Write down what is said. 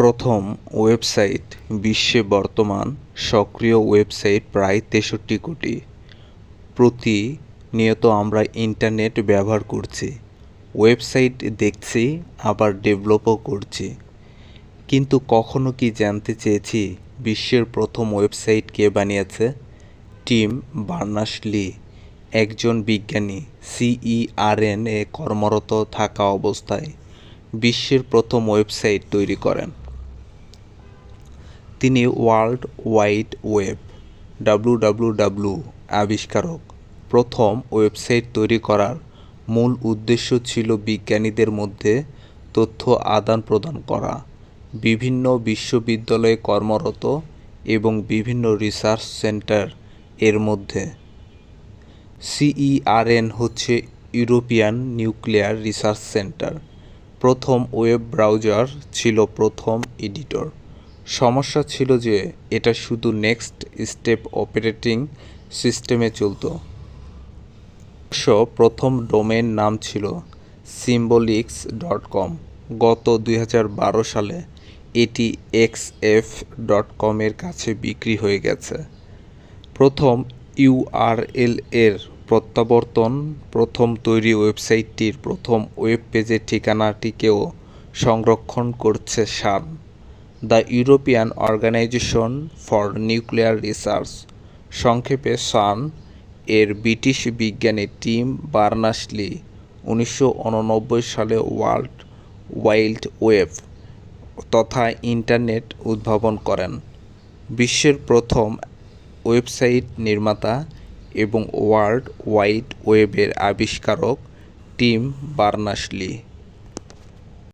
প্রথম ওয়েবসাইট বিশ্বে বর্তমান সক্রিয় ওয়েবসাইট প্রায় তেষট্টি কোটি। প্রতিনিয়ত আমরা ইন্টারনেট ব্যবহার করছি, ওয়েবসাইট দেখছি, আবার ডেভেলপও করছি। কিন্তু কখনো কি জানতে চেয়েছি বিশ্বের প্রথম ওয়েবসাইট কে বানিয়েছে? টিম বার্নার্স লি, একজন বিজ্ঞানী সিইআরএন এ কর্মরত থাকা অবস্থায় বিশ্বের প্রথম ওয়েবসাইট তৈরি করেন। তিনি ওয়ার্ল্ড ওয়াইড ওয়েব ডাব্লুডাব্লুডাব্লু আবিষ্কারক। প্রথম ওয়েবসাইট তৈরি করার মূল উদ্দেশ্য ছিল বিজ্ঞানীদের মধ্যে তথ্য আদান প্রদান করা, বিভিন্ন বিশ্ববিদ্যালয়ে কর্মরত এবং বিভিন্ন রিসার্চ সেন্টার এর মধ্যে। সিইআরএন হচ্ছে ইউরোপিয়ান নিউক্লিয়ার রিসার্চ সেন্টার। প্রথম ওয়েব ব্রাউজার ছিল প্রথম এডিটর। সমস্যা ছিল যে এটা শুধু নেক্সট স্টেপ অপারেটিং সিস্টেমে চলত। অবশ্য প্রথম ডোমেন নাম ছিল সিম্বলিক্স ডট কম গত দুই হাজার বারো সালে এটি এক্স এফ ডট কমের কাছে বিক্রি হয়ে গেছে। প্রথম ইউআরএল এর প্রত্যাবর্তন, প্রথম তৈরি ওয়েবসাইটটির প্রথম ওয়েব পেজের ঠিকানাটিকেও সংরক্ষণ করছে CERN the European organisation for nuclear research, সংক্ষেপে সান, এর ব্রিটিশ বিজ্ঞানী টিম বার্নার্স-লি উনিশশো সালে ওয়ার্ল্ড ওয়াইল্ড ওয়েব তথা ইন্টারনেট উদ্ভাবন করেন। বিশ্বের প্রথম ওয়েবসাইট নির্মাতা এবং ওয়ার্ল্ড ওয়াইড ওয়েবের আবিষ্কারক টিম বার্নার্স-লি